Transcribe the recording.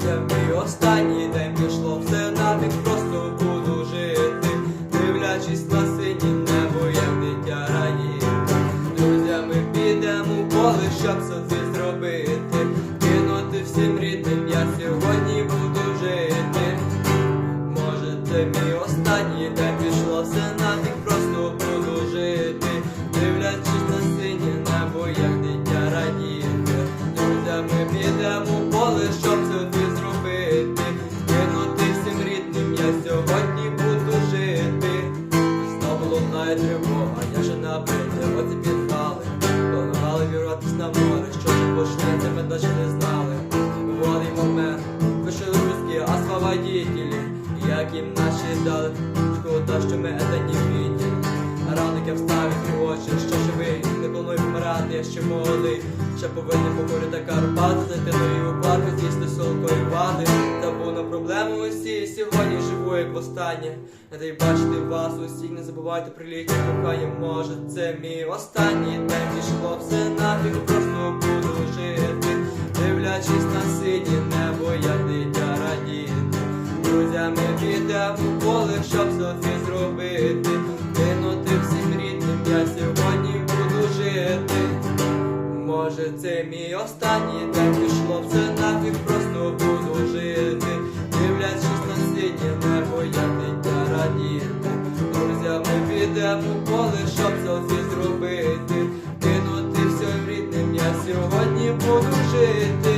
це мій останній день пішло все навіть просто буду жити, дивлячись на сині небо, як дитя раді. Друзями підемо поле, щоб це зробити. Кинути всім рідним, я сьогодні буду жити. Може, це мій останній день пішло все. А я же набити, оці підвали. Планували вірватись на море, що це почнеться, ми далі не знали. Воний момент, вийшли русські освободителі, як їм наші дали, шкода, що ми это не видели. Раники вставить в очі, що живий, не планую помирати, я ще молодий. Ще повинен покорити Карпати, зайти до її парку, з'їсти солкої води. Проблеми усі, сьогодні живу як востаннє. Радий бачити вас усіх, не забувайте про літнє кохання, може це мій останній день, пішло все нафіг, просто буду жити. Дивлячись на сині небо, як дитя радіти. Друзями підемо в поле, щоб Софі зробити. Кинути всім рідним, я сьогодні буду жити. Може, це мій останній день пішло все нафіг, просто буду жити. Підемо поле, щоб селфі зробити. Кинути все рідним, я сьогодні буду жити.